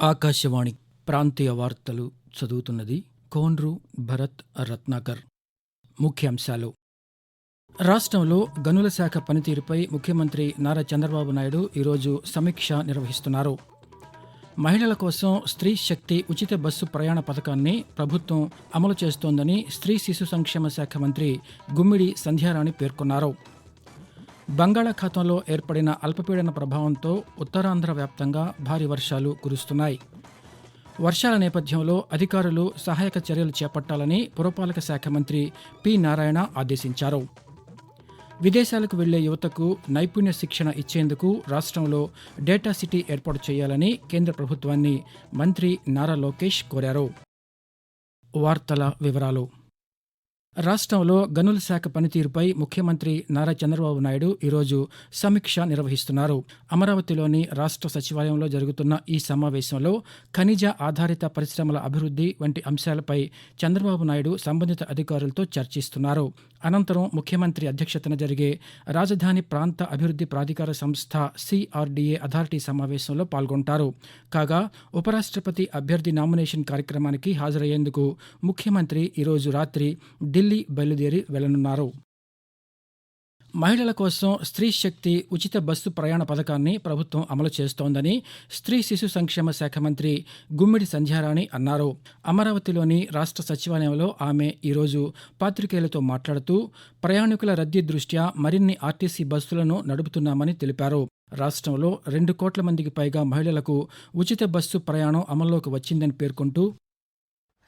ఆకాశవాణి ప్రాంతీయ వార్తలు చదువుతున్నది కోన్రు భరత్ రత్నాకర్. ముఖ్యాంశాలు. రాష్ట్రంలో గనుల శాఖ పనితీరుపై ముఖ్యమంత్రి నారా చంద్రబాబు నాయుడు ఈరోజు సమీక్ష నిర్వహిస్తున్నారు. మహిళల కోసం స్త్రీ శక్తి ఉచిత బస్సు ప్రయాణ పథకాన్ని ప్రభుత్వం అమలు చేస్తోందని స్త్రీ శిశు సంక్షేమ శాఖ మంత్రి గుమ్మిడి సంధ్యారాణి పేర్కొన్నారు. బంగాళాఖాతంలో ఏర్పడిన అల్పపీడన ప్రభావంతో ఉత్తరాంధ్ర వ్యాప్తంగా భారీ వర్షాలు కురుస్తున్నాయి. వర్షాల నేపథ్యంలో అధికారులు సహాయక చర్యలు చేపట్టాలని పురపాలక శాఖ మంత్రి పి. నారాయణ ఆదేశించారు. విదేశాలకు వెళ్ళే యువతకు నైపుణ్య శిక్షణ ఇచ్చేందుకు రాష్ట్రంలో డేటా సిటీ ఏర్పాటు చేయాలని కేంద్ర ప్రభుత్వాన్ని మంత్రి నారా లోకేష్ కోరారు. వార్తల వివరాలు రాష్ట్రంలో గనుల శాఖ పనితీరుపై ముఖ్యమంత్రి నారా చంద్రబాబు నాయుడు ఈరోజు సమీక్ష నిర్వహిస్తున్నారు. అమరావతిలోని రాష్ట్ర సచివాలయంలో జరుగుతున్న ఈ సమావేశంలో ఖనిజ ఆధారిత పరిశ్రమల అభివృద్ధి వంటి అంశాలపై చంద్రబాబు నాయుడు సంబంధిత అధికారులతో చర్చిస్తున్నారు. అనంతరం ముఖ్యమంత్రి అధ్యక్షతన జరిగే రాజధాని ప్రాంత అభివృద్ధి ప్రాధికార సంస్థ సిఆర్డీఏ అథారిటీ సమావేశంలో పాల్గొంటారు. కాగా ఉపరాష్ట్రపతి అభ్యర్థి నామినేషన్ కార్యక్రమానికి హాజరయ్యేందుకు ముఖ్యమంత్రి ఈరోజు రాత్రి ఢిల్లీ బయలుదేరి వెళ్ళనున్నారు. మహిళల కోసం స్త్రీ శక్తి ఉచిత బస్సు ప్రయాణ పథకాన్ని ప్రభుత్వం అమలు చేస్తోందని స్త్రీ శిశు సంక్షేమ శాఖ మంత్రి గుమ్మిడి సంధ్యారాణి అన్నారు. అమరావతిలోని రాష్ట్ర సచివాలయంలో ఆమె ఈరోజు పాత్రికేయులతో మాట్లాడుతూ ప్రయాణికుల రద్దీ దృష్ట్యా మరిన్ని ఆర్టీసీ బస్సులను నడుపుతున్నామని తెలిపారు. రాష్ట్రంలో రెండు కోట్ల మందికి పైగా మహిళలకు ఉచిత బస్సు ప్రయాణం అమల్లోకి వచ్చిందని పేర్కొంటూ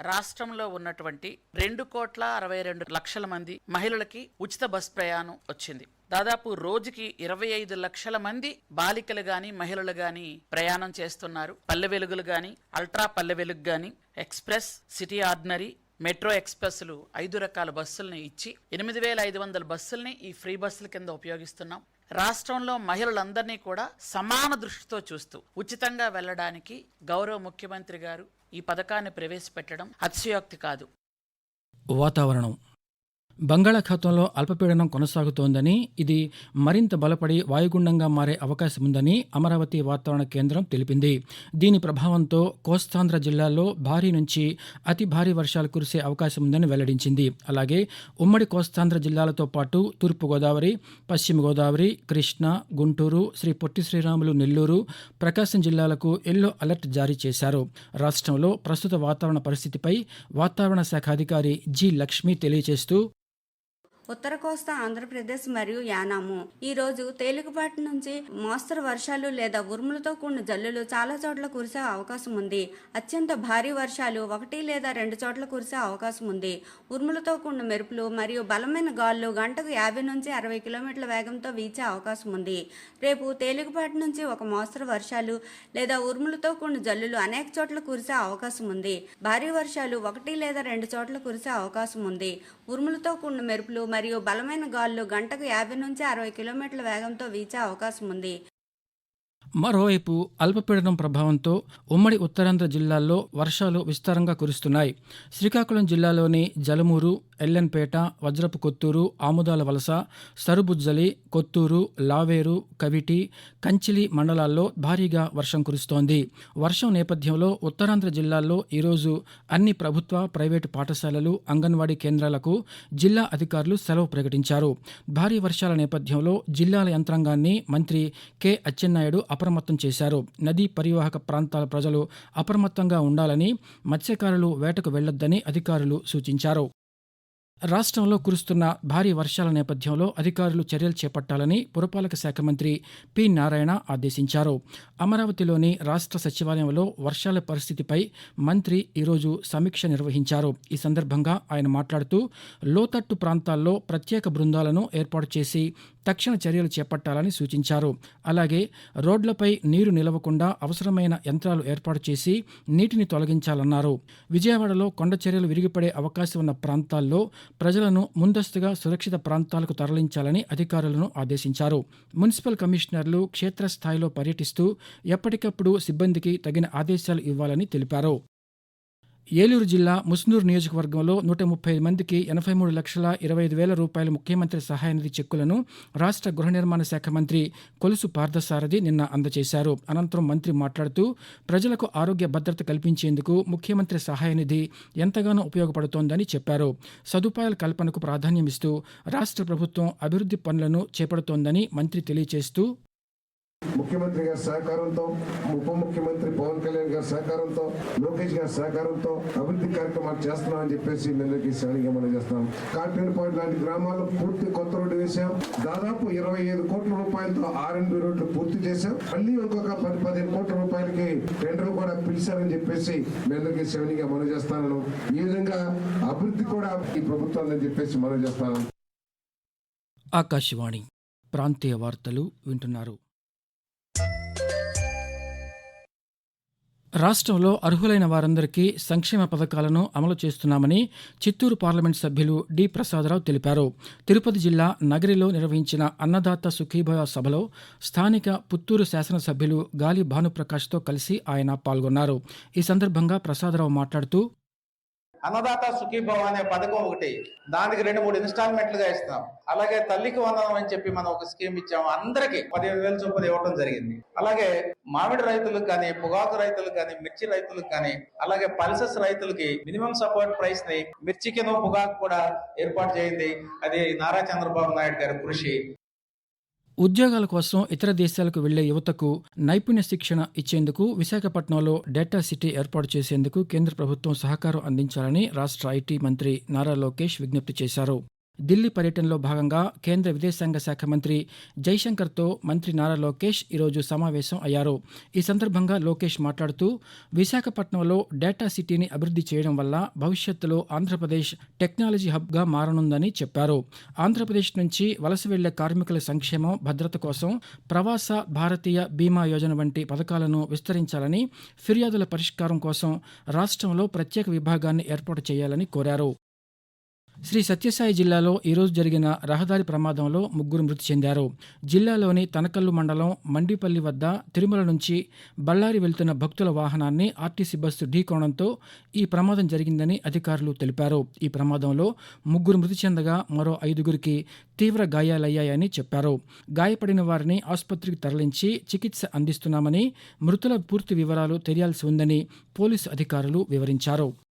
రాష్ట్రంలో ఉన్నటువంటి రెండు కోట్ల అరవై రెండు లక్షల మంది మహిళలకి ఉచిత బస్ ప్రయాణం వచ్చింది. దాదాపు రోజుకి ఇరవై ఐదు లక్షల మంది బాలికలు గాని మహిళలు గాని ప్రయాణం చేస్తున్నారు. పల్లె వెలుగులు గాని అల్ట్రా పల్లె వెలుగు గాని ఎక్స్ప్రెస్ సిటీ ఆర్డినరీ మెట్రో ఎక్స్ప్రెస్లు ఐదు రకాల బస్సుల్ని ఇచ్చి ఎనిమిది వేల ఐదు వందల బస్సుల్ని ఈ ఫ్రీ బస్సుల కింద ఉపయోగిస్తున్నాం. రాష్ట్రంలో మహిళలందరినీ కూడా సమాన దృష్టితో చూస్తూ ఉచితంగా వెళ్ళడానికి గౌరవ ముఖ్యమంత్రి గారు ఈ పథకాన్ని ప్రవేశపెట్టడం అతిశయోక్తి కాదు. వాతావరణం. బంగాళాఖాతంలో అల్పపీడనం కొనసాగుతోందని ఇది మరింత బలపడి వాయుగుండంగా మారే అవకాశం ఉందని అమరావతి వాతావరణ కేంద్రం తెలిపింది. దీని ప్రభావంతో కోస్తాంధ్ర జిల్లాల్లో భారీ నుంచి అతి భారీ వర్షాలు కురిసే అవకాశం ఉందని వెల్లడించింది. అలాగే ఉమ్మడి కోస్తాంధ్ర జిల్లాలతో పాటు తూర్పుగోదావరి పశ్చిమ గోదావరి కృష్ణా గుంటూరు శ్రీ పొట్టి శ్రీరాములు నెల్లూరు ప్రకాశం జిల్లాలకు ఎల్లో అలర్ట్ జారీ చేశారు. రాష్ట్రంలో ప్రస్తుత వాతావరణ పరిస్థితిపై వాతావరణ శాఖ అధికారి జి లక్ష్మి తెలియజేస్తూ ఉత్తర కోస్తా ఆంధ్రప్రదేశ్ మరియు యానాము. ఈ రోజు తేలికపాటి నుంచి మోస్తరు వర్షాలు లేదా ఉరుములతో కూడిన జల్లులు చాలా చోట్ల కురిసే అవకాశం ఉంది. అత్యంత భారీ వర్షాలు ఒకటి లేదా రెండు చోట్ల కురిసే అవకాశం ఉంది. ఉరుములతో కూడిన మెరుపులు మరియు బలమైన గాలులు గంటకు యాభై నుంచి అరవై కిలోమీటర్ల వేగంతో వీచే అవకాశం ఉంది. రేపు తేలికపాటి నుంచి ఒక మోస్తరు వర్షాలు లేదా ఉరుములతో కూడిన జల్లులు అనేక చోట్ల కురిసే అవకాశం ఉంది. భారీ వర్షాలు ఒకటి లేదా రెండు చోట్ల కురిసే అవకాశం ఉంది. ఉరుములతో కూడిన మెరుపులు మరియు బలమైన గాలులు గంటకు యాభై నుంచి అరవై కిలోమీటర్ల వేగంతో వీచే అవకాశం ఉంది. మరోవైపు అల్పపీడనం ప్రభావంతో ఉమ్మడి ఉత్తరాంధ్ర జిల్లాల్లో వర్షాలు విస్తారంగా కురుస్తున్నాయి. శ్రీకాకుళం జిల్లాలోని జలమూరు ఎల్లెన్పేట వజ్రపు కొత్తూరు ఆముదాల వలస సరుబుజ్జలి కొత్తూరు లావేరు కవిటి కంచిలి మండలాల్లో భారీగా వర్షం కురుస్తోంది. వర్షం నేపథ్యంలో ఉత్తరాంధ్ర జిల్లాల్లో ఈరోజు అన్ని ప్రభుత్వ ప్రైవేటు పాఠశాలలు అంగన్వాడీ కేంద్రాలకు జిల్లా అధికారులు సెలవు ప్రకటించారు. భారీ వర్షాల నేపథ్యంలో జిల్లాల యంత్రాంగాన్ని మంత్రి కె. అచ్చెన్నాయుడు అప్రమత్తం చేశారు. నదీ పరివాహక ప్రాంతాల ప్రజలు అప్రమత్తంగా ఉండాలని మత్స్యకారులు వేటకు వెళ్ళొద్దని అధికారులు సూచించారు. రాష్ట్రంలో కురుస్తున్న భారీ వర్షాల నేపథ్యంలో అధికారులు చర్యలు చేపట్టాలని పురపాలక శాఖ మంత్రి పి నారాయణ ఆదేశించారు. అమరావతిలోని రాష్ట్ర సచివాలయంలో వర్షాల పరిస్థితిపై మంత్రి ఈరోజు సమీక్ష నిర్వహించారు. ఈ సందర్భంగా ఆయన మాట్లాడుతూ లోతట్టు ప్రాంతాల్లో ప్రత్యేక బృందాలను ఏర్పాటు చేసి తక్షణ చర్యలు చేపట్టాలని సూచించారు. అలాగే రోడ్లపై నీరు నిలవకుండా అవసరమైన యంత్రాలు ఏర్పాటు చేసి నీటిని తొలగించాలన్నారు. విజయవాడలో కొండ చర్యలు విరిగిపడే అవకాశం ఉన్న ప్రాంతాల్లో ప్రజలను ముందస్తుగా సురక్షిత ప్రాంతాలకు తరలించాలని అధికారులను ఆదేశించారు. మున్సిపల్ కమిషనర్లు క్షేత్రస్థాయిలో పర్యటిస్తూ ఎప్పటికప్పుడు సిబ్బందికి తగిన ఆదేశాలు ఇవ్వాలని తెలిపారు. ఏలూరు జిల్లా ముస్నూరు నియోజకవర్గంలో నూట ముప్పై ఐదు మందికి ఎనభై మూడు లక్షల ఇరవై ఐదు వేల రూపాయల ముఖ్యమంత్రి సహాయనిధి చెక్కులను రాష్ట్ర గృహ నిర్మాణ శాఖ మంత్రి కొలుసు పార్థసారథి నిన్న అందజేశారు. అనంతరం మంత్రి మాట్లాడుతూ ప్రజలకు ఆరోగ్య భద్రత కల్పించేందుకు ముఖ్యమంత్రి సహాయనిధి ఎంతగానో ఉపయోగపడుతోందని చెప్పారు. సదుపాయాల కల్పనకు ప్రాధాన్యమిస్తూ రాష్ట్ర ప్రభుత్వం అభివృద్ధి పనులను చేపడుతోందని మంత్రి తెలియజేస్తూ ముఖ్యమంత్రి గారి సహకారంతో ఉప ముఖ్యమంత్రి పవన్ కళ్యాణ్ గారి సహకారంతో లోకేష్ గారి సహకారంతో అభివృద్ధి కార్యక్రమాలు చేస్తున్నామని చెప్పేసి మీ అందరికీ మనం చేస్తున్నాం. కాటేరు పాయింట్ లాంటి గ్రామాల్లో పూర్తి కొత్త రోడ్డు వేశాం. దాదాపు ఇరవై ఐదు కోట్ల రూపాయలతో ఆర్ఎన్బి రోడ్లు పూర్తి చేశాం. మళ్ళీ ఇంకొక పది పదిహేను కోట్ల రూపాయలకి టెండర్ కూడా పిలిచారని చెప్పేసి మీ శ్రేణిగా మనం చేస్తాను ఈ విధంగా అభివృద్ధి కూడా ఈ ప్రభుత్వాన్ని చెప్పేసి మనం చేస్తాను ఆకాశవాణి ప్రాంతీయ వార్తలు వింటున్నారు. రాష్ట్రంలో అర్హులైన వారందరికీ సంక్షేమ పథకాలను అమలు చేస్తున్నామని చిత్తూరు పార్లమెంట్ సభ్యులు డి ప్రసాదరావు తెలిపారు. తిరుపతి జిల్లా నగరిలో నిర్వహించిన అన్నదాత సుఖీభవ సభలో స్థానిక పుత్తూరు శాసనసభ్యులు గాలి భానుప్రకాష్తో కలిసి ఆయన పాల్గొన్నారు. ఈ సందర్భంగా ప్రసాదరావు మాట్లాడుతూ అన్నదాత సుఖీభవ అనే పథకం ఒకటి దానికి రెండు మూడు ఇన్స్టాల్మెంట్లుగా ఇస్తాం. అలాగే తల్లికి వందనం అని చెప్పి మనం ఒక స్కీమ్ ఇచ్చాము. అందరికి పదిహేను వేల చొప్పున ఇవ్వడం జరిగింది. అలాగే మామిడి రైతులకు కానీ పొగాకు రైతులకు కానీ మిర్చి రైతులకు కానీ అలాగే పల్సెస్ రైతులకి మినిమం సపోర్ట్ ప్రైస్ని మిర్చికిను పొగాకు కూడా ఏర్పాటు చేయింది. అది నారా చంద్రబాబు నాయుడు గారి కృషి. ఉద్యోగాల కోసం ఇతర దేశాలకు వెళ్ళే యువతకు నైపుణ్య శిక్షణ ఇచ్చేందుకు విశాఖపట్నంలో డేటా సిటీ ఏర్పాటు చేసేందుకు కేంద్ర ప్రభుత్వం సహకారం అందించాలని రాష్ట్ర ఐటీ మంత్రి నారా లోకేష్ విజ్ఞప్తి చేశారు. ఢిల్లీ పర్యటనలో భాగంగా కేంద్ర విదేశాంగ శాఖ మంత్రి జైశంకర్తో మంత్రి నారా లోకేష్ ఈరోజు సమావేశం అయ్యారు. ఈ సందర్భంగా లోకేష్ మాట్లాడుతూ విశాఖపట్నంలో డేటా సిటీని అభివృద్ధి చేయడం వల్ల భవిష్యత్తులో ఆంధ్రప్రదేశ్ టెక్నాలజీ హబ్గా మారనుందని చెప్పారు. ఆంధ్రప్రదేశ్ నుంచి వలస వెళ్ళే కార్మికుల సంక్షేమం భద్రత కోసం ప్రవాస భారతీయ బీమా యోజన వంటి పథకాలను విస్తరించాలని ఫిర్యాదుల పరిష్కారం కోసం రాష్ట్రంలో ప్రత్యేక విభాగాన్ని ఏర్పాటు చేయాలని కోరారు. శ్రీ సత్యసాయి జిల్లాలో ఈరోజు జరిగిన రహదారి ప్రమాదంలో ముగ్గురు మృతి చెందారు. జిల్లాలోని తనకల్లు మండలం మండిపల్లి వద్ద తిరుమల నుంచి బళ్ళారి వెళ్తున్న భక్తుల వాహనాన్ని ఆర్టీసీ బస్సు ఢీకోవడంతో ఈ ప్రమాదం జరిగిందని అధికారులు తెలిపారు. ఈ ప్రమాదంలో ముగ్గురు మృతి చెందగా మరో ఐదుగురికి తీవ్ర గాయాలయ్యాయని చెప్పారు. గాయపడిన వారిని ఆసుపత్రికి తరలించి చికిత్స అందిస్తున్నామని మృతుల పూర్తి వివరాలు తెలియాల్సి ఉందని పోలీసు అధికారులు వివరించారు.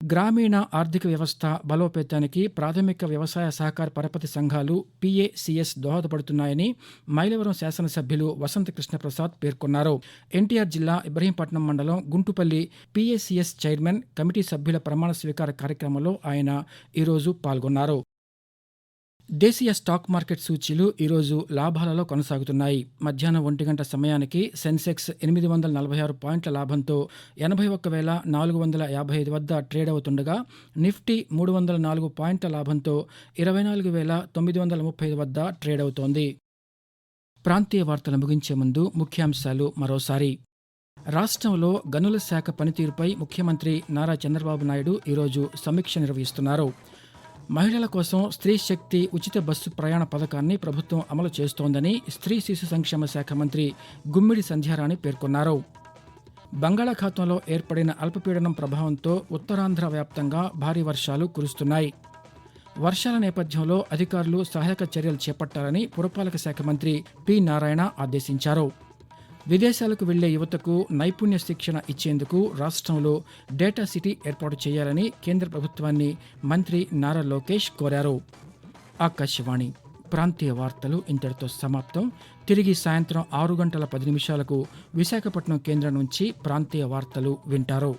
గ్రామీణ ఆర్థిక వ్యవస్థ బలోపేతానికి ప్రాథమిక వ్యవసాయ సహకార పరపతి సంఘాలు పీఏసీఎస్ దోహదపడుతున్నాయని మైలవరం శాసనసభ్యులు వసంత కృష్ణప్రసాద్ పేర్కొన్నారు. ఎన్టీఆర్ జిల్లా ఇబ్రహీంపట్నం మండలం గుంటుపల్లి పీఏసీఎస్ చైర్మన్ కమిటీ సభ్యుల ప్రమాణ స్వీకార కార్యక్రమంలో ఆయన ఈరోజు పాల్గొన్నారు. దేశీయ స్టాక్ మార్కెట్ సూచీలు ఈరోజు లాభాలలో కొనసాగుతున్నాయి. మధ్యాహ్నం ఒంటి గంట సమయానికి సెన్సెక్స్ ఎనిమిది వందల నలభై ఆరు పాయింట్ల లాభంతో ఎనభై ఒక్క వేల నాలుగు వందల యాభై ఐదు వద్ద ట్రేడ్ అవుతుండగా నిఫ్టీ మూడు వందల నాలుగు పాయింట్ల లాభంతో ఇరవై నాలుగు వేల తొమ్మిది వందల ముప్పై ఐదు వద్ద ట్రేడ్ అవుతోంది. ప్రాంతీయ వార్తలు ముగించే ముందు ముఖ్యాంశాలు మరోసారి. రాష్ట్రంలో గనుల శాఖ పనితీరుపై ముఖ్యమంత్రి నారా చంద్రబాబు నాయుడు ఈరోజు సమీక్ష నిర్వహిస్తున్నారు. మహిళల కోసం స్త్రీ శక్తి ఉచిత బస్సు ప్రయాణ పథకాన్ని ప్రభుత్వం అమలు చేస్తోందని స్త్రీ శిశు సంక్షేమ శాఖ మంత్రి గుమ్మిడి సంధ్యారాణి పేర్కొన్నారు. బంగాళాఖాతంలో ఏర్పడిన అల్పపీడనం ప్రభావంతో ఉత్తరాంధ్ర వ్యాప్తంగా భారీ వర్షాలు కురుస్తున్నాయి. వర్షాల నేపథ్యంలో అధికారులు సహాయక చర్యలు చేపట్టాలని పురపాలక శాఖ మంత్రి పి నారాయణ ఆదేశించారు. విదేశాలకు వెళ్ళే యువతకు నైపుణ్య శిక్షణ ఇచ్చేందుకు రాష్ట్రంలో డేటా సిటీ ఏర్పాటు చేయాలని కేంద్ర ప్రభుత్వాన్ని మంత్రి నారా లోకేష్ కోరారు. ఆకాశవాణి ప్రాంతీయ వార్తలు ఇంతటితో సమాప్తం. తిరిగి సాయంత్రం ఆరు గంటల పది నిమిషాలకు విశాఖపట్నం కేంద్రం నుంచి ప్రాంతీయ వార్తలు వింటారు.